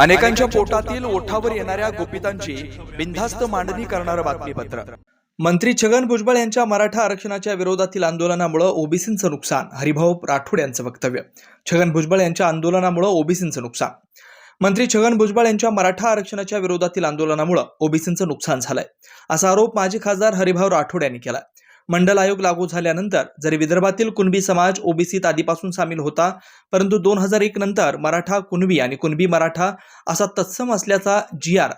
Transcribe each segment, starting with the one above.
अनेकांच्या पोटातील ओठावर येणाऱ्या गोपितांची बिनधास्त मांडणी करणारं बातमीपत्र. मंत्री छगन भुजबळ यांच्या मराठा आरक्षणाच्या विरोधातील आंदोलनामुळे ओबीसींचं नुकसान हरिभाऊ राठोड यांचं वक्तव्य. छगन भुजबळ यांच्या आंदोलनामुळे ओबीसींचं नुकसान. मंत्री छगन भुजबळ यांच्या मराठा आरक्षणाच्या विरोधातील आंदोलनामुळे ओबीसींचं नुकसान झालंय असा आरोप माजी खासदार हरिभाऊ राठोड यांनी केला मंडल आयोग लागू झाल्यानंतर जरी विदर्भातील कुणबी समाज ओबीसीत आधीपासून सामील होता परंतु दोन हजार एक नंतर मराठा कुणबी आणि कुणबी मराठा असा तत्सम असल्याचा जी आर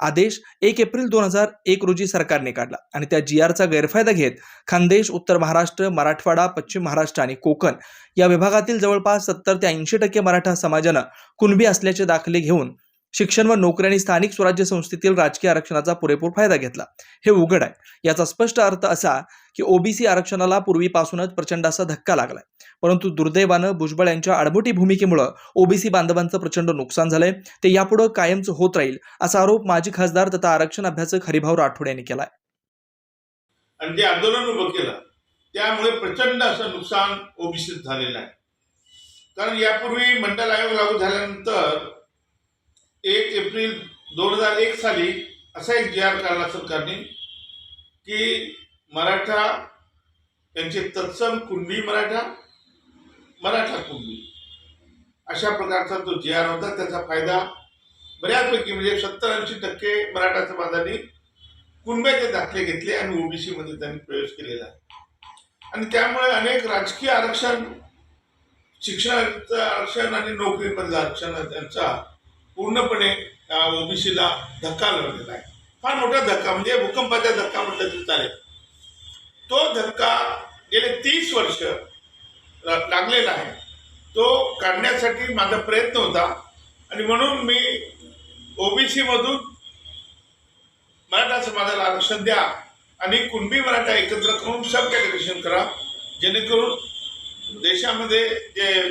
आदेश एक एप्रिल दोन हजार एक रोजी सरकारने काढला आणि त्या जी आरचा गैरफायदा घेत खानदेश उत्तर महाराष्ट्र मराठवाडा पश्चिम महाराष्ट्र आणि कोकण या विभागातील जवळपास सत्तर ते ऐंशी टक्के मराठा समाजानं कुणबी असल्याचे दाखले घेऊन शिक्षण व नोकरी आणि स्थानिक स्वराज्य संस्थेतील राजकीय आरक्षणाचा पुरेपूर फायदा घेतला. हे उघड आहे. याचा स्पष्ट अर्थ असा की ओबीसी आरक्षणाला पूर्वीपासूनच प्रचंड असा धक्का लागलाय. परंतु दुर्दैवानं भुजबळ यांच्या आडबोटी भूमिकेमुळं ओबीसी बांधवांचं प्रचंड नुकसान झालंय. ते यापुढे कायमचं होत राहील असा आरोप माजी खासदार तथा आरक्षण अभ्यासक हरिभाऊ राठोड यांनी केलाय. आणि जे आंदोलन उभं केलं त्यामुळे प्रचंड असं नुकसान ओबीसीत झालेलं आहे. कारण यापूर्वी मंडल आयोग लागू झाल्यानंतर एक एप्रिल दोन हजार एक साली असा एक जी आर काढला सरकारने की मराठा यांचे तत्सम कुणबी मराठा मराठा कुणबी. अशा प्रकारचा तो जी आर होता त्याचा फायदा बऱ्यापैकी म्हणजे सत्तर ऐंशी टक्के मराठा समाजाने कुणब्याचे दाखले घेतले आणि ओबीसीमध्ये त्यांनी प्रवेश केलेला. आहे आणि त्यामुळे अनेक राजकीय आरक्षण शिक्षणाचं आरक्षण आणि नोकरीमधलं आरक्षण यांचा पूर्णपणे ओबीसीला धक्का लागलेला आहे. फार मोठा धक्का म्हणजे भूकंपाचा धक्का म्हटलं तरी चालेल. तो धक्का गेले तीस वर्ष लागलेला आहे. तो काढण्यासाठी माझा प्रयत्न होता. आणि म्हणून मी ओबीसीमधून मराठा समाजाला आरक्षण द्या आणि कुणबी मराठा एकत्र करून सब कॅटेगरेशन करा. जेणेकरून देशामध्ये जे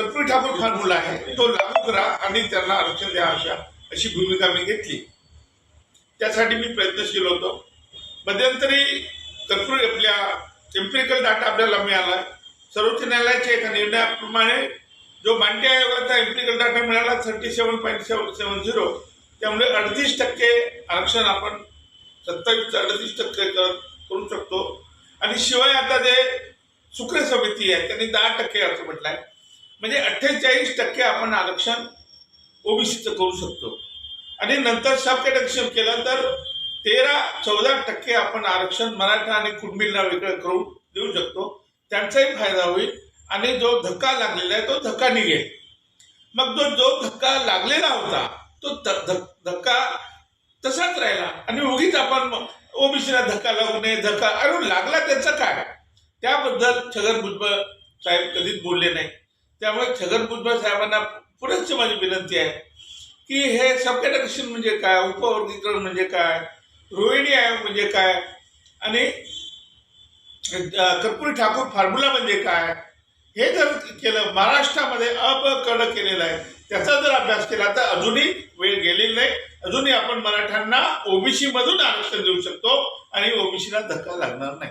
कर्पूरी ठाकूर फॉर्म्युला आहे. तो लागू करा आणि त्यांना आरक्षण द्या अशा अशी भूमिका मी घेतली. त्यासाठी मी प्रयत्नशील होतो. मध्यंतरी कर्पूरी आपल्या एम्पिरिकल डाटा आपल्याला मिळाला. सर्वोच्च न्यायालयाच्या एका निर्णयाप्रमाणे जो मांडे आयोगाचा एम्पिरिकल डाटा मिळाला thirty seven point seven seven zero त्यामुळे अडतीस टक्के आरक्षण आपण सत्तावीस अडतीस टक्के कर- करू शकतो. आणि शिवाय आता जे सुक्रे समिती आहे त्यांनी दहा टक्के असं आहे म्हणजे अठ्ठेचाळीस टक्के आपण आरक्षण ओबीसीचं करू शकतो. आणि नंतर सब कॅटेगरेशन केलं तर तेरा चौदा टक्के आपण आरक्षण मराठा आणि कुटुंबींना वेगळं करून देऊ शकतो. त्यांचाही फायदा होईल आणि जो धक्का लागलेला आहे तो धक्का निघेल. मग जो जो धक्का लागलेला होता तो ध- धक्का तसाच राहिला आणि उगीच आपण ओबीसीला धक्का लागू नये धक्का अरे लागला त्याचं काय? त्याबद्दल छगन भुजबळ साहेब कधीच बोलले नाही. त्यामुळे छगन भुजबळ साहेबांना पुढेच माझी विनंती आहे की हे सब कॅटेगरेशन म्हणजे काय उपवर्गीकरण म्हणजे काय रोहिणी आयोग म्हणजे काय आणि कर्पुरी ठाकूर फॉर्म्युला म्हणजे काय हे जर केलं महाराष्ट्रामध्ये अपकड केलेलं आहे त्याचा जर अभ्यास केला तर अजूनही वेळ गेलेली नाही. अजूनही आपण मराठ्यांना ओबीसीमधून आरक्षण देऊ शकतो आणि ओबीसीला धक्का लागणार नाही.